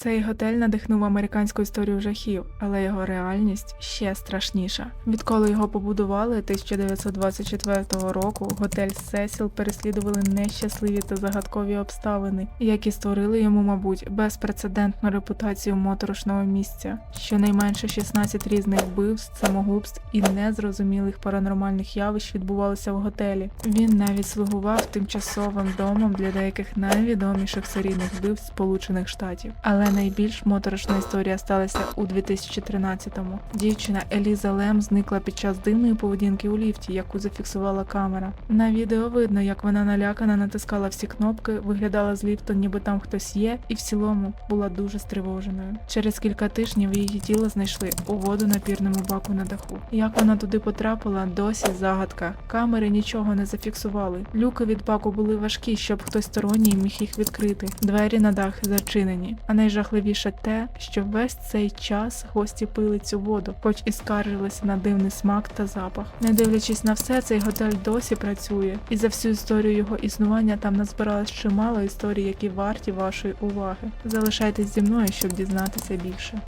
Цей готель надихнув американську історію жахів, але його реальність ще страшніша. Відколи його побудували 1924 року, готель Сесіл переслідували нещасливі та загадкові обставини, які створили йому, мабуть, безпрецедентну репутацію моторошного місця. Щонайменше 16 різних вбивств, самогубств і незрозумілих паранормальних явищ відбувалося в готелі. Він навіть слугував тимчасовим домом для деяких найвідоміших серійних вбивств Сполучених Штатів. Але найбільш моторошна історія сталася у 2013-му. Дівчина Еліза Лем зникла під час дивної поведінки у ліфті, яку зафіксувала камера. На відео видно, як вона налякана натискала всі кнопки, виглядала з ліфту, ніби там хтось є, і в цілому була дуже стривоженою. Через кілька тижнів її тіло знайшли у водонапірному баку на даху. Як вона туди потрапила, досі загадка. Камери нічого не зафіксували. Люки від баку були важкі, щоб хтось сторонній міг їх відкрити. Двері на дах зачинені. А найжахливіше те, що весь цей час гості пили цю воду, хоч і скаржилися на дивний смак та запах. Не дивлячись на все, цей готель досі працює, і за всю історію його існування там назбиралось чимало історій, які варті вашої уваги. Залишайтесь зі мною, щоб дізнатися більше.